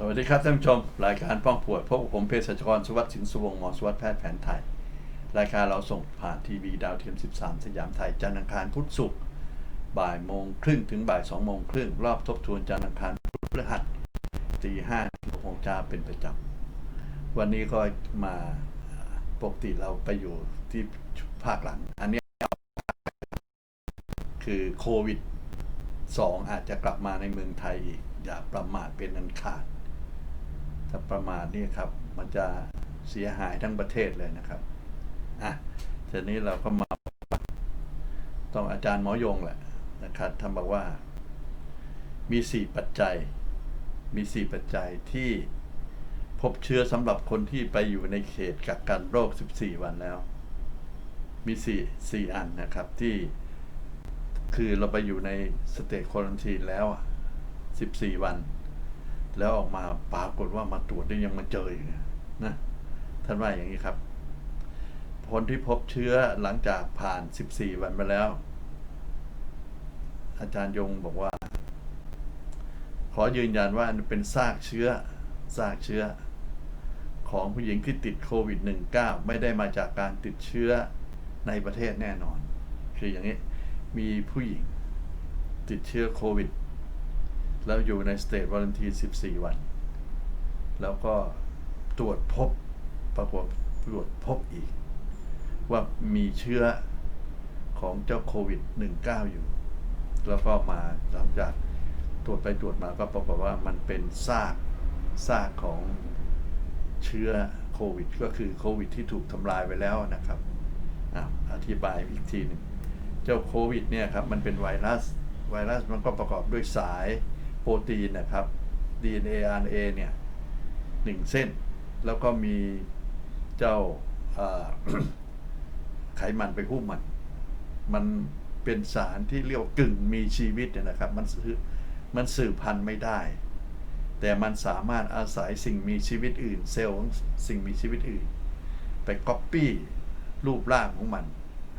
สวัสดีครับท่านผู้ชม รายการป้องปวยพบกับผมเภสัชกรสวัสดิ์สินสุวงศ์หมอสวัสดิ์แพทย์แผนไทย รายการเราส่งผ่านทีวีดาวเทียม 13 สยามไทย จันทร์อังคารพุธศุกร์บ่ายโมงครึ่งถึงบ่าย2โมงครึ่งรอบทบทวนจันทร์อังคารพุธพฤหัสตีห้าถึงหกโมงเช้าเป็นประจำวันนี้ก็มาปกติเราไปอยู่ที่ภาคหลัง อันนี้คือโควิด 2 อาจจะกลับมาในเมืองไทยอีกอย่าประมาทเป็นอันขาด ถ้าประมาทนี่ครับ มันจะเสียหายทั้งประเทศเลยนะครับอะทีนี้เราก็มาต้องอาจารย์หมอยงแหละนะครับท่านบอกว่า มีสี่ปัจจัย มีสี่ปัจจัยที่พบเชื้อสำหรับคนที่ไปอยู่ในเขตกักกันโรค 14 วันแล้ว มีสี่สี่อันนะครับที่คือเราไปอยู่ในสเตจควอนตีนแล้วอะ14 วัน แล้วออกมาปรากฏว่ามาตรวจได้ยังมาเจออยู่นะท่านว่าอย่างนี้ครับคนที่พบเชื้อหลังจากผ่าน 14 วันไปแล้ว อาจารย์ยงบอกว่า ขอยืนยันว่าเป็นซากเชื้อซากเชื้อ ของผู้หญิงที่ติดโควิด -19 ไม่ได้มาจากการติดเชื้อในประเทศแน่นอน คืออย่างนี้ มีผู้หญิงติดเชื้อโควิด แล้วอยู่ในสเตจวอลันที14 วัน แล้วก็ตรวจพบปรากฏตรวจพบอีก ว่ามีเชื้อของเจ้าโควิด -19 อยู่ แล้วก็มาหลังจากตรวจไปตรวจมาก็ปรากฏว่ามันเป็นซากซากของเชื้อโควิด ก็คือโควิดที่ถูกทำลายไปแล้วนะครับอธิบายอีกทีหนึ่งเจ้าโควิดเนี่ยครับมันเป็นไวรัส ไวรัสมันก็ประกอบด้วยสาย โปรตีนนะครับ DNA RNA เนี่ยหนึ่งเส้น แล้วก็มีเจ้าไขมันไปหุ้มมัน มันเป็นสารที่เรียกกึ่งมีชีวิตเนี่ยนะครับ มันมันสืบพันธุ์ไม่ได้ แต่มันสามารถอาศัยสิ่งมีชีวิตอื่น เซลล์ของสิ่งมีชีวิตอื่น ไปก๊อปปี้รูปร่างของมัน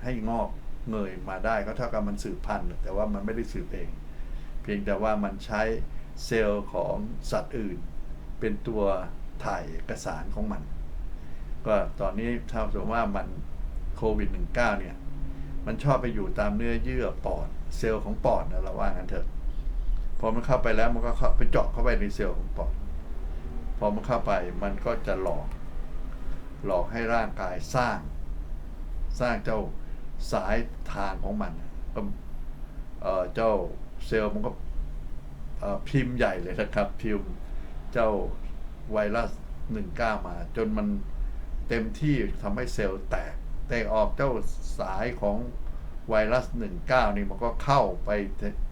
ให้งอกเงยมาได้ก็เท่ากับมันสืบพันธุ์แต่ว่ามันไม่ได้สืบเอง เพียงแต่ว่ามันใช้เซลล์ของสัตว์อื่น เป็นตัวถ่ายเอกสารของมัน ก็ตอนนี้เท่ากับว่ามันโควิด -19 เนี่ย มันชอบไปอยู่ตามเนื้อเยื่อปอด เซลล์ของปอดนะเราว่างันเถอะ พอมันเข้าไปแล้วมันก็เข้าไปเจาะเข้าไปในเซลล์ของปอด พอมันเข้าไปมันก็จะหลอก หลอกให้ร่างกายสร้าง สร้างเจ้าสายทางของมันก็เจ้า เซลล์มันก็พิมพ์ใหญ่เลยนะครับ พิมพ์เจ้าไวรัส19มา จนมันเต็มที่ทำให้เซลล์แตกแตกออกเจ้าสายของไวรัส19นี่มันก็เข้าไป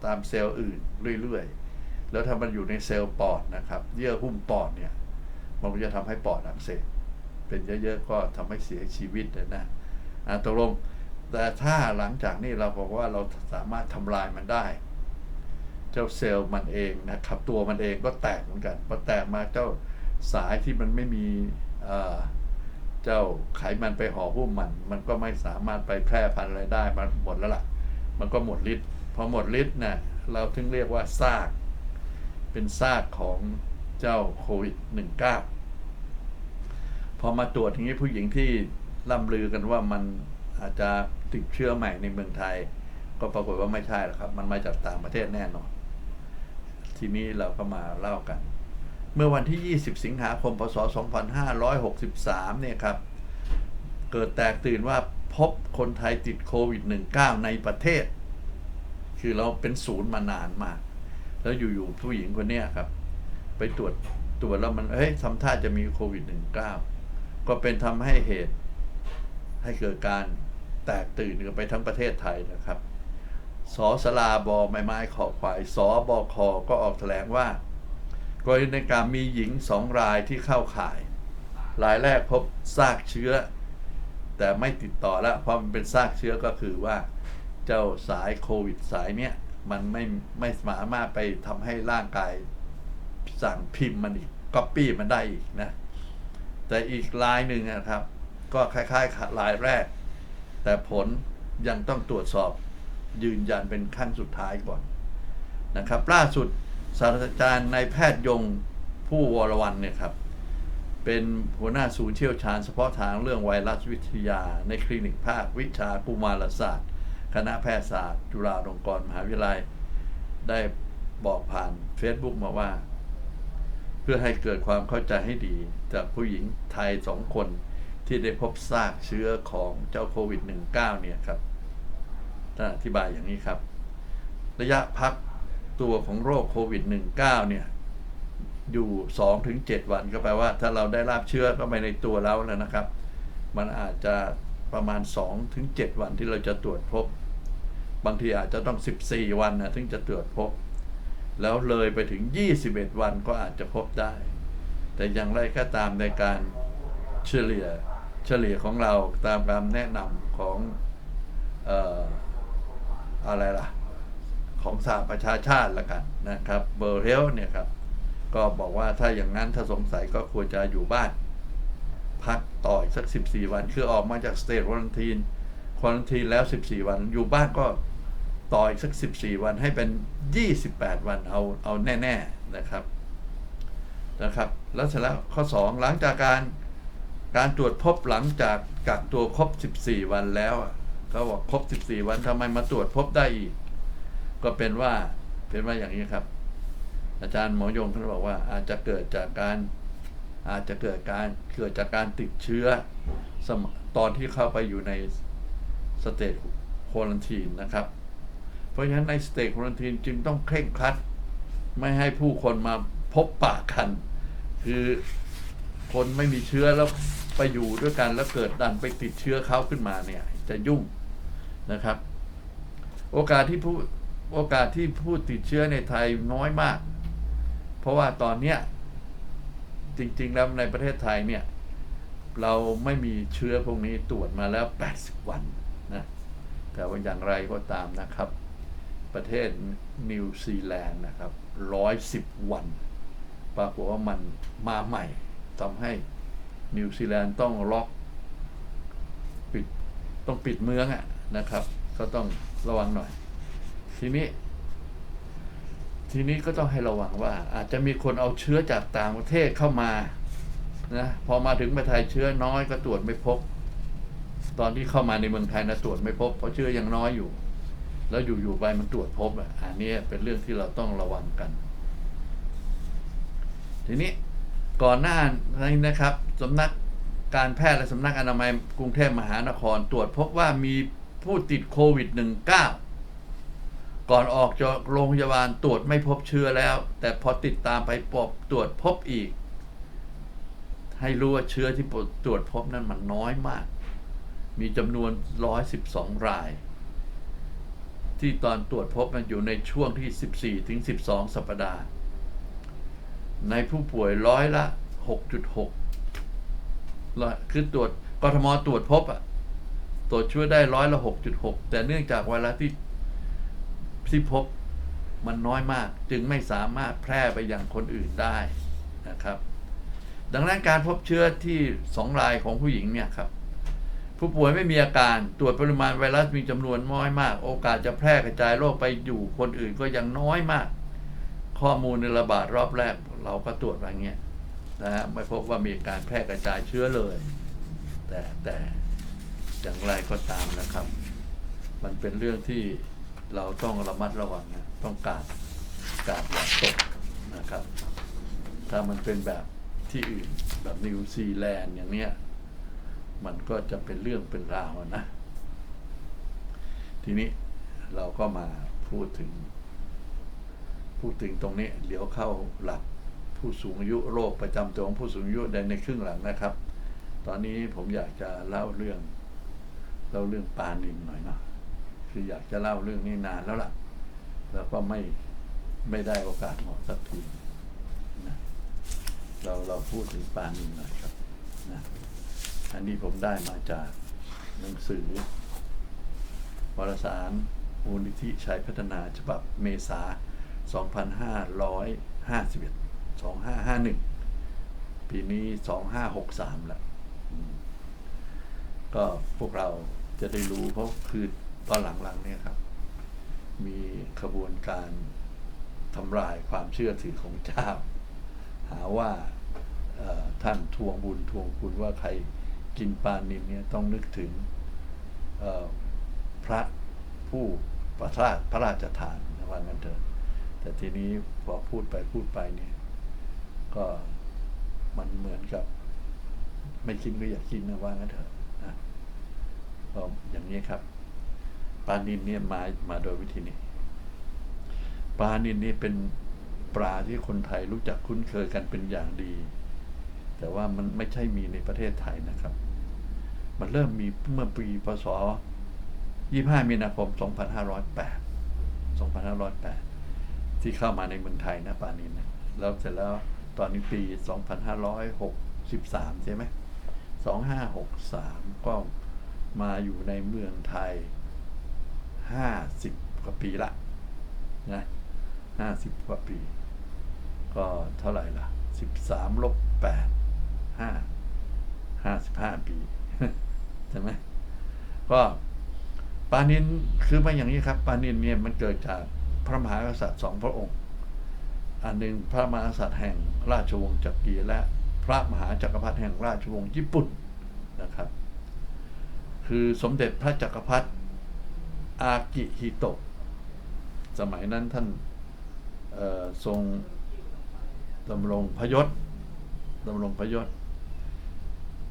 ตามเซลล์อื่นเรื่อยๆ แล้วถ้ามันอยู่ในเซลล์ปอดนะครับ เยื่อหุ้มปอดเนี่ย มันก็จะทำให้ปอดอักเสบเป็นเยอะๆ ก็ทำให้เสียชีวิตเลยนะอะตกลงแต่ถ้าหลังจากนี้เราบอกว่าเราสามารถทำลายมันได้ เจ้าเซลล์มันเองนะครับ ตัวมันเองก็แตกเหมือนกันพอแตกมาเจ้าสายที่มันไม่มีเจ้าไขมันไปห่อหุ้มมัน มันก็ไม่สามารถไปแพร่พันธุ์อะไรได้มันหมดแล้วล่ะ มันก็หมดฤทธิ์พอหมดฤทธิ์นะเราถึงเรียกว่าซาก เป็นซากของเจ้าโควิด -19 พอมาตรวจอย่างนี้ผู้หญิงที่ล่ำลือกันว่ามันอาจจะติดเชื้อใหม่ในเมืองไทย ก็ปรากฏว่าไม่ใช่หรอกครับ มันมาจากต่างประเทศแน่นอน ทีนี้เราก็มาเล่ากัน เมื่อวันที่ 20 สิงหาคม พศ 2563 เนี่ยครับ เกิดแตกตื่นว่าพบคนไทยติดโควิด -19 ในประเทศ คือเราเป็นศูนย์มานานมาก แล้วอยู่ๆผู้หญิงคนเนี้ยครับ ไปตรวจตรวจแล้วมัน เฮ้ยทำท่าจะมีโควิด -19 ก็เป็นทำให้เหตุให้เกิดการแตกตื่นกันไปทั้งประเทศไทยนะครับ สอสลาบอไม้ไม้ขอควายสอบอคอก็ออกแถลงว่ากรณีในการมีหญิงสองรายที่เข้าข่าย รายแรกพบซากเชื้อ แต่ไม่ติดต่อแล้วเพราะมันเป็นซากเชื้อก็คือว่า เจ้าสายโควิดสายเนี้ยมันไม่ไม่สามารถไปทำให้ร่างกายสั่งพิมพ์มันอีกก๊อปปี้มันได้อีกนะ แต่อีกลายหนึ่งนะครับ ก็คล้ายๆลายแรก แต่ผลยังต้องตรวจสอบ ยืนยันเป็นขั้นสุดท้ายก่อนนะครับล่าสุดศาสตราจารย์นายแพทย์ยงผู้วรวันเนี่ยครับเป็นหัวหน้าศูนย์เชี่ยวชาญเฉพาะทางเรื่องไวรัสวิทยา ในคลินิกภาควิชากุมารศาสตร์ คณะแพทยศาสตร์ จุฬาลงกรณ์มหาวิทยาลัย ได้บอกผ่าน Facebook มาว่า เพื่อให้เกิดความเข้าใจให้ดี จากผู้หญิงไทยสองคนที่ได้พบซากเชื้อของเจ้าโควิด -19 เนี่ยครับ อธิบายอย่างนี้ครับ ระยะพักตัวของโรคโควิด -19 เนี่ย อยู่ 2-7 วันก็แปลว่า ถ้าเราได้รับเชื้อเข้าไปในตัวแล้วแล้วนะครับ มันอาจจะประมาณ 2-7 วันที่เราจะตรวจพบ บางทีอาจจะต้อง 14 วันนะถึงจะตรวจพบ แล้วเลยไปถึง 21 วันก็อาจจะพบได้ แต่อย่างไรก็ตามในการเฉลี่ยเฉลี่ยของเราตามคำแนะนำของออ อะไรล่ะ ของสหประชาชาติละกันนะครับเบอร์เฮลเนี่ยครับ ก็บอกว่าถ้าอย่างนั้นถ้าสงสัยก็ควรจะอยู่บ้าน พักต่ออีกสัก 14 วัน คือออกมาจากสเตทควอนตีนควอนตีนแล้ว 14 วัน อยู่บ้านก็ต่ออีกสัก 14 วันให้เป็น 28 วันเอาเอาแน่ ๆนะครับนะครับแล้วเสร็จแล้วข้อ 2 หลังจากการการตรวจพบหลังจากกักตัวครบ 14 วันแล้ว เขาบอกครบ 14 วันทำไมมาตรวจพบได้อีก ก็เป็นว่าเป็นว่าอย่างนี้ครับ อาจารย์หมอยงท่านบอกว่าอาจจะเกิดจากการอาจจะเกิดการเกิดจากการติดเชื้อตอนที่เข้าไปอยู่ในสเตจโควอนตีนนะครับ เพราะฉะนั้นในสเตจโควอนตีนจึงต้องเคร่งครัด ไม่ให้ผู้คนมาพบปะกัน คือคนไม่มีเชื้อแล้วไปอยู่ด้วยกันแล้วเกิดดันไปติดเชื้อเขาขึ้นมาเนี่ย จะยุ่ง นะครับ โอกาสที่ผู้โอกาสที่ผู้ติดเชื้อในไทยน้อยมาก เพราะว่าตอนเนี้ยจริง ๆ แล้วในประเทศไทยเนี่ย เราไม่มีเชื้อพวกนี้ตรวจมาแล้ว 80 วันนะแต่ว่าอย่างไรก็ตามนะครับ ประเทศนิวซีแลนด์นะครับ 110 วัน ปรากฏว่ามันมาใหม่ทำให้นิวซีแลนด์ต้องล็อกปิดต้องปิดเมืองอะ นะครับ ก็ต้องระวังหน่อย ทีนี้ ทีนี้ก็ต้องให้ระวังว่า อาจจะมีคนเอาเชื้อจากต่างประเทศเข้ามานะพอมาถึงประเทศไทยเชื้อน้อยก็ตรวจไม่พบ ตอนที่เข้ามาในเมืองไทยนะตรวจไม่พบ เพราะเชื้อยังน้อยอยู่ แล้วอยู่ๆไปมันตรวจพบอะอันนี้เป็นเรื่องที่เราต้องระวังกัน ทีนี้ก่อนหน้านี้นะครับสำนักการแพทย์และสำนักอนามัยกรุงเทพมหานคร ตรวจพบว่ามี ผู้ติดโควิด -19 ก่อนออกจากโรงพยาบาลตรวจไม่พบเชื้อแล้ว แต่พอติดตามไปปบตรวจพบอีก ให้รู้ว่าเชื้อที่ตรวจพบนั้นมันน้อยมาก มีจำนวน 112 ราย ที่ตอนตรวจพบมันอยู่ในช่วงที่ 14 ถึง 12 สัปดาห์ ในผู้ป่วยร้อยละ 6.6คือตรวจกทมตรวจพบอะ ตรวจเชื้อได้ร้อยละ6.6แต่เนื่องจากไวรัสที่ที่พบมันน้อยมาก จึงไม่สามารถแพร่ไปยังคนอื่นได้นะครับ ดังนั้นการพบเชื้อที่สองรายของผู้หญิงเนี่ยครับผู้ป่วยไม่มีอาการตรวจปริมาณไวรัสมีจำนวนน้อยมาก โอกาสจะแพร่กระจายโรคไปอยู่คนอื่นก็ยังน้อยมาก ข้อมูลในระบาดรอบแรกเราก็ตรวจอย่างเงี้ยนะฮะไม่พบว่ามีการแพร่กระจายเชื้อเลย แต่แต่ อย่างไรก็ตามนะครับ มันเป็นเรื่องที่เราต้องระมัดระวังนะต้องการการอย่าตกนะครับ ถ้ามันเป็นแบบที่อื่นแบบนิวซีแลนด์อย่างเนี้ยมันก็จะเป็นเรื่องเป็นราวนะ ทีนี้เราก็มาพูดถึง พูดถึงตรงนี้เดี๋ยวเข้าหลักผู้สูงอายุโรคประจำตัวของผู้สูงอายุในในครึ่งหลังนะครับ ตอนนี้ผมอยากจะเล่าเรื่อง เล่าเรื่องปานินหน่อยเนาะคืออยากจะเล่าเรื่องนี้นานแล้วล่ะ แล้วก็ไม่ไม่ได้โอกาสเหมาะสักทีนะเราเราพูดถึงปานินหน่อยครับนะอันนี้ผมได้มาจากหนังสือ วารสารมูลนิธิชัยพัฒนาฉบับเมษา 2551 2551 ปีนี้ 2563 แล้วอืมก็พวกเรา จะได้รู้เพราะคือตอนหลังๆเนี่ยครับ มีขบวนการทำลายความเชื่อถือของเจ้า หาว่าท่านทวงบุญทวงคุณว่าใครกินปลานินเนี่ยต้องนึกถึงพระผู้ประทาพระราชทานว่างั้นเถอะ แต่ทีนี้พอพูดไปพูดไปเนี่ย ก็มันเหมือนกับ ไม่กินก็อยากกินนะว่างั้นเถอะ็อย่างนี้ครับปลานินเนี่ยมามาโดยวิธีนี้ปลานินนี่เป็นปลาที่คนไทยรู้จักคุ้นเคยกันเป็นอย่างดี แต่ว่ามันไม่ใช่มีในประเทศไทยนะครับ มันเริ่มมีเมื่อปีพศ 25 มีนาคม 2508 2508 ที่เข้ามาในเมืองไทยนะปลานินนะแล้วเสร็จแล้วตอนนี้ปี 2563 ใช่ไหม2563 ก็ มาอยู่ในเมืองไทย 50 กว่าปีละนะ50 กว่าปี ก็เท่าไหร่ล่ะ 13ลบ8 5 55 ปีใช่ไหมก็ปานินคือมาอย่างนี้ครับ ปานินเนี่ยมันเกิดจากพระมหากษัตริย์สองพระองค์ อันหนึ่งพระมหากษัตริย์แห่งราชวงศ์จักรีและพระมหาจักรพรรดิแห่งราชวงศ์ญี่ปุ่นนะครับ คือสมเด็จพระจักรพรรดิอากิฮิโตะสมัยนั้นท่านทรงดำรงพยศดำรงพยศ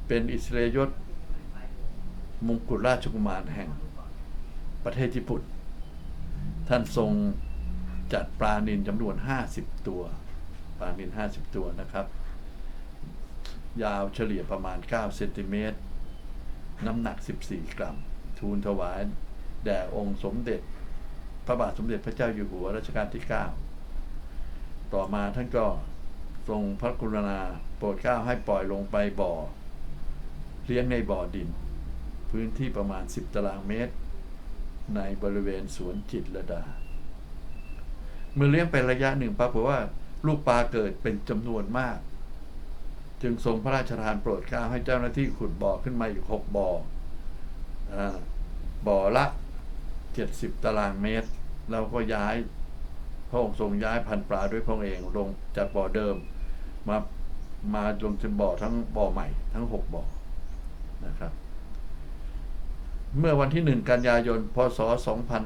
เป็นอิสราเลยศมงกุฎราชกุมารแห่งประเทศญี่ปุ่น ท่านทรงจัดปลานินจำนวน 50 ตัว ปลานิน 50 ตัวนะครับ ยาวเฉลี่ยประมาณ 9 เซนติเมตร น้ำหนัก 14 กรัม ทูลถวายแด่องค์สมเด็จ พระบาทสมเด็จพระเจ้าอยู่หัวรัชกาลที่ 9 ต่อมาท่านก็ทรงพระกรุณาโปรดเกล้าให้ปล่อยลงไปบ่อ เลี้ยงในบ่อดิน พื้นที่ประมาณ 10 ตารางเมตร ในบริเวณสวนจิตรลดา เมื่อเลี้ยงไประยะหนึ่งปรากฏว่าลูกปลาเกิดเป็นจำนวนมาก จึงทรงพระราชทานโปรดเกล้าให้เจ้าหน้าที่ขุดบ่อขึ้นมาอีกหกบ่ออบ่อละ70ตารางเมตร แล้วก็ย้ายพระองค์ทรงย้ายพันปลาด้วยพระองค์เองลงจากบ่อเดิม มามาลงจนบ่อทั้งบ่อใหม่ ทั้งหกบ่อนะครับ เมื่อวันที่1กันยายนพศ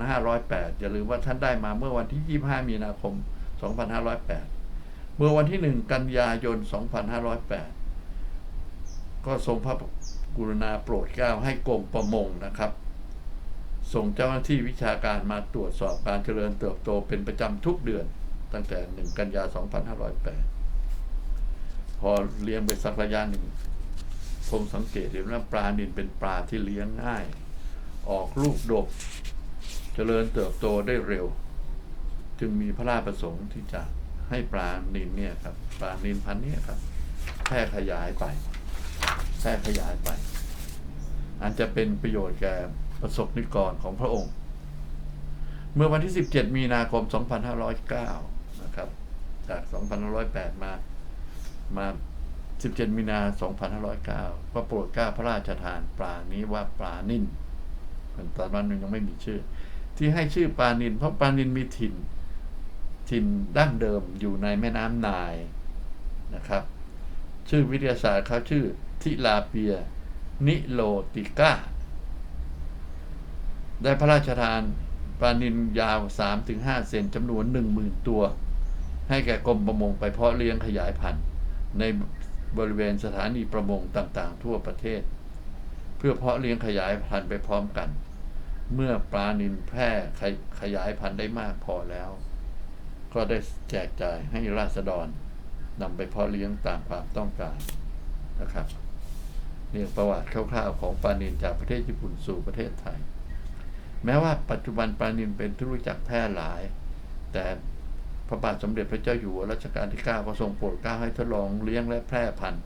2508 อย่าลืมว่าท่านได้มาเมื่อวันที่ 25 มีนาคม 2508 มื่อวันที่1กันยายน 2508 ก็ทรงพระกรุณาโปรดเกล้าให้กรมประมงนะครับ ส่งเจ้าหน้าที่วิชาการมาตรวจสอบการเจริญเติบโตเป็นประจำทุกเดือน ตั้งแต่ 1 กันยา 2508 พอเลี้ยงไปสักระยะหนึ่งคงสังเกตเห็นว่าปลานินเป็นปลาที่เลี้ยงง่าย ออกลูกดก เจริญเติบโตได้เร็ว จึงมีพระราชประสงค์ที่จะ ให้ปลานินเนี่ยครับปลานินพันเนี่ยครับแพร่ขยายไปแพร่ขยายไปอาจจะเป็นประโยชน์แก่ประสบนิกรของพระองค์ เมื่อวันที่ 17 มีนาคม 2509 นะครับ จาก 2508 มา มา 17 มีนา 2509 ก็โปรดกล้าพระราชทานปลานี้ว่าปลานินตอนนั้นยังไม่มีชื่อ ที่ให้ชื่อปลานินเพราะปลานินมีถิ่น ถิ่นดั้งเดิมอยู่ในแม่น้ำนายนะครับ ชื่อวิทยาศาสตร์เขาชื่อทิลาเปีย นิโลติก้า ได้พระราชทานปลานินยาว 3-5 เซนจำนวน 10,000 ตัว ให้แก่กรมประมงไปเพาะเลี้ยงขยายพันธุ์ในบริเวณสถานีประมงต่างๆ ทั่วประเทศ เพื่อเพาะเลี้ยงขยายพันธุ์ไปพร้อมกัน เมื่อปลานินแพร่ขยายพันธุ์ได้มากพอแล้ว ก็ได้แจกจ่ายให้ราษฎรนำไปเพาะเลี้ยงตามความต้องการนะครับนี่ประวัติคร่าวๆของปลานินจากประเทศญี่ปุ่นสู่ประเทศไทย แม้ว่าปัจจุบันปลานินเป็นที่รู้จักแพร่หลาย แต่พระบาทสมเด็จพระเจ้าอยู่หัวรัชกาลที่ 9 ก็ทรงโปรดเกล้าให้ทดลองเลี้ยงและแพร่พันธุ์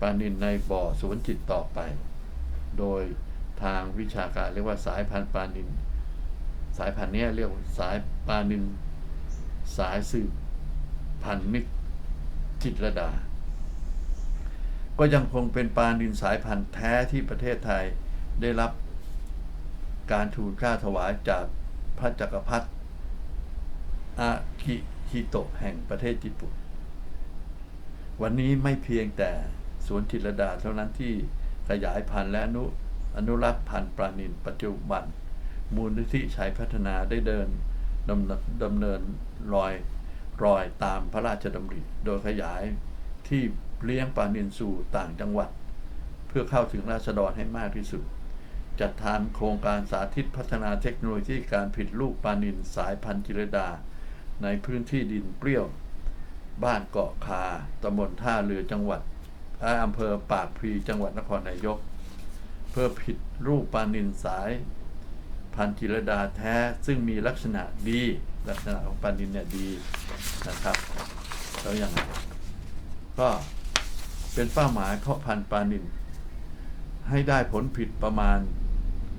ปลานินในบ่อสวนจิตต่อไป โดยทางวิชาการเรียกว่าสายพันธุ์ปลานิน สายพันธุ์นี้เรียกว่าสายปลานิน สายสืบพันมิตรจิตรดา ก็ยังคงเป็นปานดินสายพันธุ์แท้ที่ประเทศไทยได้รับการทูลเกล้าถวายจากพระจักรพรรดิอากิฮิโตะแห่งประเทศญี่ปุ่น วันนี้ไม่เพียงแต่สวนจิตรดาเท่านั้นที่ขยายพันธุ์และอนุอนุรักษ์พันธุ์ปลานินปัจจุบัน มูลนิธิชัยพัฒนาได้เดิน ดำเนินดำเนินรอยรอยตามพระราชดำริโดยขยายที่เลี้ยงปลานินสู่ต่างจังหวัด เพื่อเข้าถึงราษฎรให้มากที่สุด จัดทำโครงการสาธิตพัฒนาเทคโนโลยีการผลิตลูกปลานินสายพันธุ์จิรดา ในพื้นที่ดินเปรี้ยว บ้านเกาะคาตำบลท่าเรือจังหวัดอำเภอปากพีจังหวัดนครนายก เพื่อผิดรูปปลานินสาย พันธุ์จิรดาแท้ซึ่งมีลักษณะดี ลักษณะของปลานินเนี่ยดีนะครับแล้วอยังไงก็เป็นเป้าหมายเพาะพันธุ์ปลานิน ให้ได้ผลผิดประมาณ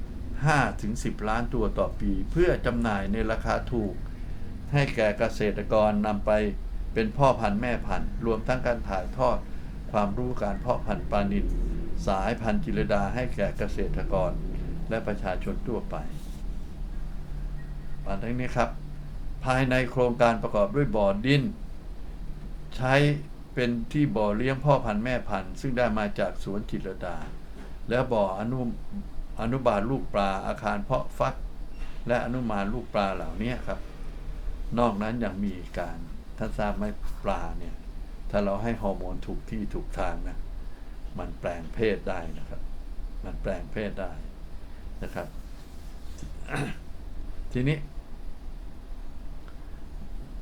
5-10 ล้านตัวต่อปี เพื่อจำหน่ายในราคาถูก ให้แก่เกษตรกรนำไปเป็นพ่อพันธุ์แม่พันธุ์รวมทั้งการถ่ายทอดความรู้การเพาะพันธุ์ปลานิลสายพันธุ์จิรดาให้แก่เกษตรกร และประชาชนทั่วไป อันนี้ครับ ภายในโครงการประกอบด้วยบ่อดิน ใช้เป็นที่บ่อเลี้ยงพ่อพันธุ์แม่พันธุ์ ซึ่งได้มาจากสวนจิรดา แล้วบ่ออนุอนุบาลลูกปลาอาคารเพาะฟัก และอนุมานลูกปลาเหล่านี้ครับ นอกนั้นยังมีการท่านทราบไหมปลาเนี่ย ถ้าเราให้ฮอร์โมนถูกที่ถูกทางนะ มันแปลงเพศได้นะครับ มันแปลงเพศได้นะครับ ทีนี้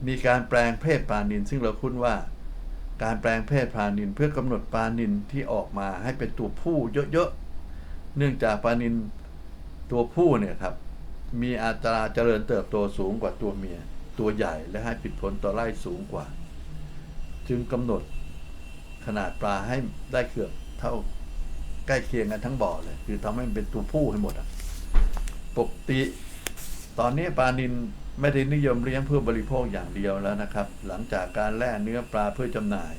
มีการแปลงเพศปลานินซึ่งเราคุ้นว่า การแปลงเพศปลานินเพื่อกำหนดปลานินที่ออกมาให้เป็นตัวผู้เยอะๆ เนื่องจากปลานินตัวผู้เนี่ยครับ มีอัตราเจริญเติบโตสูงกว่าตัวเมีย ตัวใหญ่และให้ผลผลต่อไร่สูงกว่า จึงกำหนดขนาดปลาให้ได้เกือบเท่าใกล้เคียงกันทั้งบ่อเลย คือทำให้มันเป็นตัวผู้ให้หมดอะปกติ ตอนนี้ปลานิน ไม่ได้นิยมเลี้ยงเพื่อบริโภคอย่างเดียวแล้วนะครับ หลังจากการแล่เนื้อปลาเพื่อจำหน่าย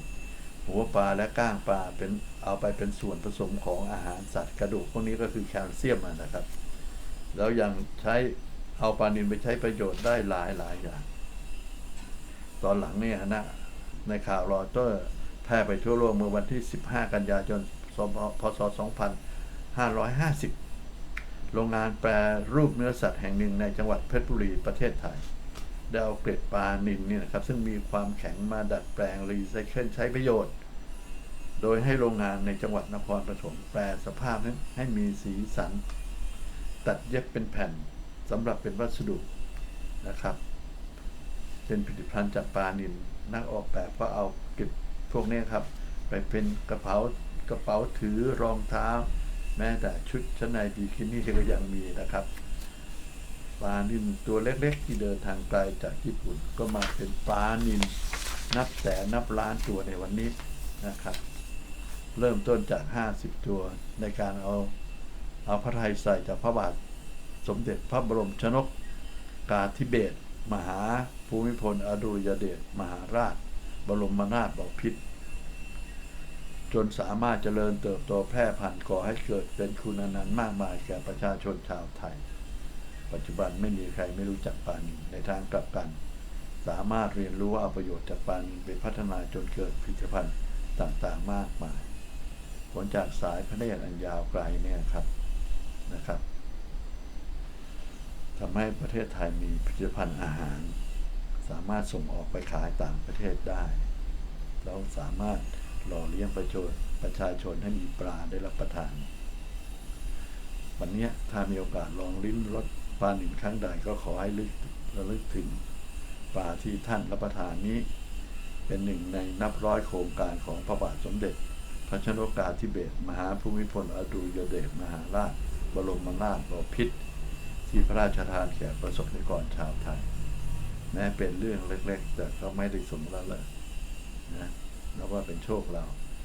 หัวปลาและก้างปลาเป็นเอาไปเป็นส่วนผสมของอาหารสัตว์กระดูกพวกนี้ก็คือแคลเซียมนะครับ แล้วยังใช้เอาปลานินไปใช้ประโยชน์ได้หลายหลายอย่าง ตอนหลังเนี่ยนะในข่าวรอเตอร์แพร่ไปทั่วโลกเมื่อวันที่ 15 กันยายนพศ2550 โรงงานแปรรูปเนื้อสัตว์แห่งหนึ่งในจังหวัดเพชรบุรีประเทศไทยได้เอาเกล็ดปลานิลเนี่นะครับ ซึ่งมีความแข็งมาดัดแปลงรีไซเคิลใช้ประโยชน์ โดยให้โรงงานในจังหวัดนครปฐมแปลสภาพนั้นให้มีสีสัน ตัดเย็บเป็นแผ่นสำหรับเป็นวัสดุนะครับ เป็นผลิตภัณฑ์จากปลานิลนักออกแบบก็เอาเก็บพวกนี้ครับ ไปเป็นกระเป๋ากระเป๋าถือรองเท้า แม้แต่ชุดชั้นในบีกินี่ก็ยังมีนะครับปลานิลตัวเล็กๆ ที่เดินทางไกลจากญี่ปุ่น ก็มาเป็นปลานิลนับแสนนับล้านตัวในวันนี้นะครับ เริ่มต้นจาก 50 ตัวในการเอาเอาพระไทยใส่จากพระบาทสมเด็จพระบรมชนกกาธิเบศมหาภูมิพลอดุลยเดชมหาราช บรมนาถบพิตร จนสามารถเจริญเติบโตแพร่พันธุ์ก่อให้เกิดเป็นคุณอนันต์มากมายแก่ประชาชนชาวไทย ปัจจุบันไม่มีใครไม่รู้จักปานิลในทางกลับกัน สามารถเรียนรู้เอาประโยชน์จากปานิลไปพัฒนาจนเกิดผลิตภัณฑ์ต่างๆมากมาย ผลจากสายพระเนตรอันยาวไกลเนี่ยครับนะครับทำให้ประเทศไทยมีผลิตภัณฑ์อาหาร สามารถส่งออกไปขายต่างประเทศได้เราสามารถ หล่อเลี้ยงประชาชนประชาชนให้มีปลาได้รับประทาน วันนี้ถ้ามีโอกาสลองลิ้มรสปลาหนึ่งครั้งใดก็ขอให้ลึกระลึกถึงปลาที่ท่านรับประทานนี้ เป็นหนึ่งในนับร้อยโครงการของพระบาทสมเด็จ พระชนกาธิเบศมหาภูมิพลอดุลยเดชมหาราช บรมนาถบพิตรที่พระราชทานแก่ประสบนิกรชาวไทยแม้เป็นเรื่องเล็ก ๆ แต่ก็ไม่ได้สมละเลยนะ แล้วว่าเป็นโชคเรา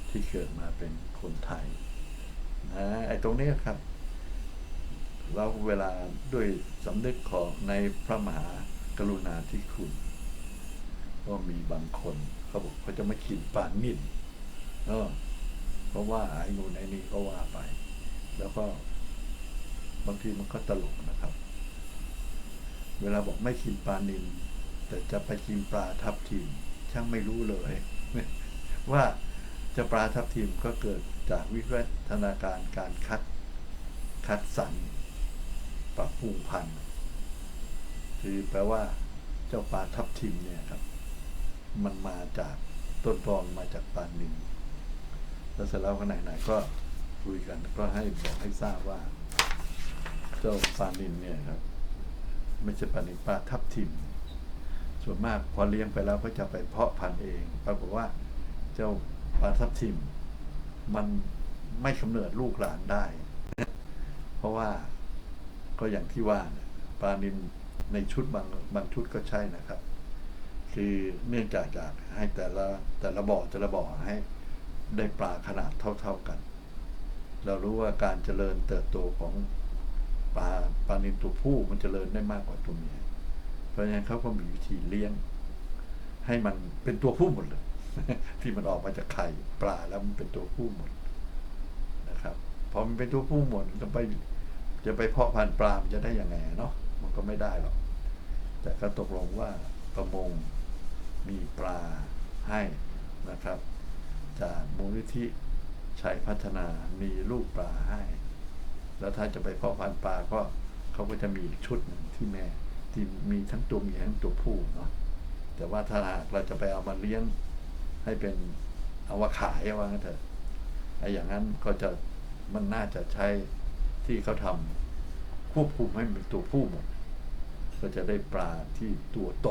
ที่เกิดมาเป็นคนไทยนะไอ้ตรงนี้ครับ เราเวลาด้วยสำนึกของในพระมหากรุณาธิคุณก็มีบางคนเขาบอกเขาจะไม่กินปลานิ่นเออเพราะว่าไอ้นู่นนี่ก็ว่าไป แล้วก็บางทีมันก็ตลกนะครับ เวลาบอกไม่กินปลานิลแต่จะไปกินปลาทับทิมช่างไม่รู้เลย ว่าเจ้าปลาทับทิมก็เกิดจากวิวัฒนาการการคัดคัดสรรปรับปรุงพันธุ์คือแปลว่าเจ้าปลาทับทิมเนี่ยครับ มันมาจากต้นตอนมาจากปลานิลแล้วเสร็จแล้วข้างไหนก็คุยกันก็ให้บอกให้ทราบว่า เจ้าปลานิลเนี่ยครับ ไม่ใช่ปลานิลปลาทับทิม ส่วนมากพอเลี้ยงไปแล้วก็จะไปเพาะพันธุ์เองปรากฏว่า เจ้าปลาทับทิม มันไม่กำเนิดลูกหลานได้ เพราะว่าก็อย่างที่ว่าปลานิลในชุดบางบางชุดก็ใช่นะครับ คือเนื่องจากอยากให้แต่ละแต่ละบ่อแต่ละบ่อให้ได้ปลาขนาดเท่า ๆกัน เรารู้ว่าการเจริญเติบโตของปลาปลานิลตัวผู้มันเจริญได้มากกว่าตัวเมียเพราะฉะนั้นเขาก็มีวิธีเลี้ยง ให้มันเป็นตัวผู้หมดเลย ที่มันออกมาจากไข่ปลาแล้วมันเป็นตัวผู้หมดนะครับพอมันเป็นตัวผู้หมดจะไปจะไปเพาะพันธุ์ปลามจะได้ยังไงเนาะมันก็ไม่ได้หรอกแต่ก็ตกลงว่าประมงมีปลาให้นะครับ จากมูลนิธิชัยพัฒนามีลูกปลาให้ แล้วถ้าจะไปเพาะพันธุ์ปลาก็เขาก็จะมีชุดหนึ่งที่แม่ที่มีทั้งตัวเมียทั้งตัวผู้เนาะแต่ว่าถ้าหากเราจะไปเอามาเลี้ยง ให้เป็นเอาว่าขายว่างั้นเถอะไอ้อย่างนั้นก็จะมันน่าจะใช้ที่เขาทำควบคุมให้เป็นตัวผู้หมด ก็จะได้ปลาที่ตัวโต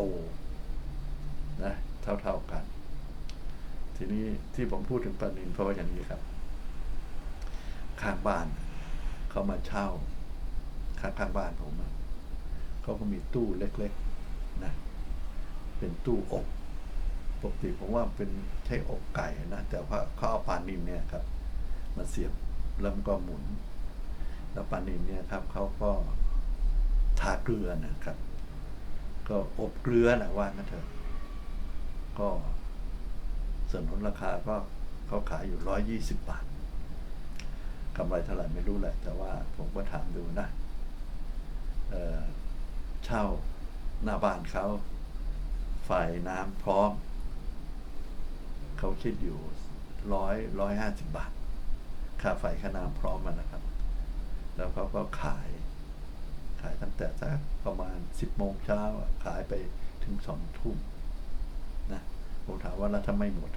นะเท่าๆกัน ทีนี้ที่ผมพูดถึงปลานินเพราะว่าอย่างนี้ครับ ข้างบ้านเขามาเช่า ข้างข้างบ้านผมเขาก็มีตู้เล็กๆนะเป็นตู้อบ ปกติผมว่าเป็นใช้อบไก่นะ แต่ว่าเขาเอาปลานิลเนี่ยครับมาเสียบแล้วก็หมุน แล้วปลานิลเนี่ยครับเขาก็ทาเกลือนะครับ ก็อบเกลือนะว่างั้นเถอะ ก็ส่วนนราคาก็เขาขายอยู่ร้อยยี่สิบบาทกำไรเท่าไหร่ไม่รู้แหละ แต่ว่าผมก็ถามดูนะเออเช่าหน้าบ้านเขาไฟน้ำพร้อม เขาคิดอยู่ร้อยร้อยห้าสิบบาท ค่าไฟค่าน้ำพร้อมมันนะครับ แล้วเขาก็ขาย ขายตั้งแต่สักประมาณสิบโมงเช้าขายไปถึงสองทุ่มนะผมถามว่าแล้วถ้าไม่หมด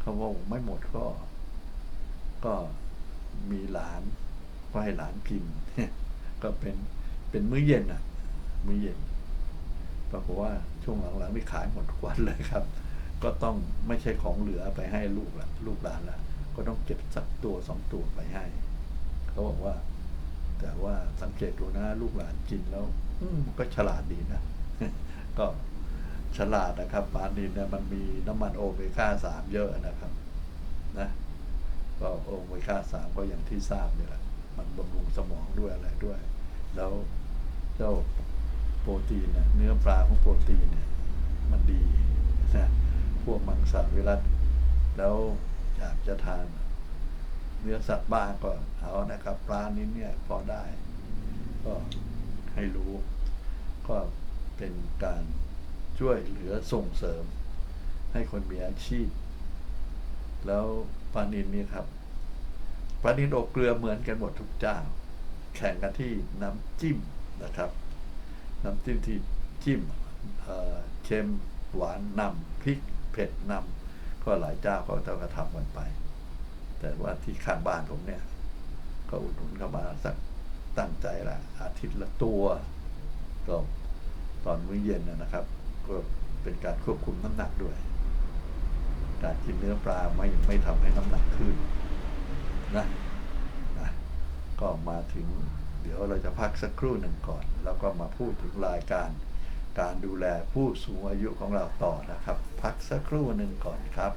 เขาบอกไม่หมดก็ ก็มีหลานก็ให้หลานกิน ก็เป็นเป็นมื้อเย็นอะ มื้อเย็นปรากฏว่าช่วงหลังๆนี่ขายหมดทุกวันเลยครับ ก็ต้องไม่ใช่ของเหลือไปให้ลูกละลูกหลานละก็ต้องเก็บสักตัวสองตัวไปให้ เขาบอกว่า แต่ว่าสังเกตดูนะ ลูกหลานกินแล้ว อืก็ฉลาดดีนะก็ฉลาดนะครับปลานินเนี่ยมันมีน้ำมันโอเมก้าสามเยอะนะครับ นะก็โอเมก้าสามก็อย่างที่ทราบนี่แหละมันบำรุงสมองด้วยอะไรด้วย แล้วเจ้าโปรตีนเนี่ยเนื้อปลาของโปรตีนเนี่ยมันดีนะ วกมังสวิรัตแล้วอยากจะทานเนื้อสัตว์บ้างก็เอานะครับปลานี้เนี่ยพอได้ ก็ให้รู้ ก็เป็นการช่วยเหลือส่งเสริม ให้คนมีอาชีพ แล้วปลานินนี่ครับปลานินอบเกลือเหมือนกันหมดทุกเจ้า แข่งกันที่น้ำจิ้มนะครับ น้ำจิ้มที่จิ้มเเค็มหวานนำพริก เผ็ดนำก็หลายเจ้าก็จะกระทำกันไป แต่ว่าที่ข้างบ้านผมเนี่ย ก็อุดหนุนเข้ามาสักตั้งใจละอาทิตย์ละตัวก็ตอนมื้อเย็นนะครับ ก็เป็นการควบคุมน้ำหนักด้วย การกินเนื้อปลาไม่ไม่ทำให้น้ำหนักขึ้นนะนะก็มาถึงเดี๋ยวเราจะพักสักครู่หนึ่งก่อน แล้วก็มาพูดถึงรายการ การดูแลผู้สูงอายุของเราต่อนะครับ พักสักครู่หนึ่งก่อนครับ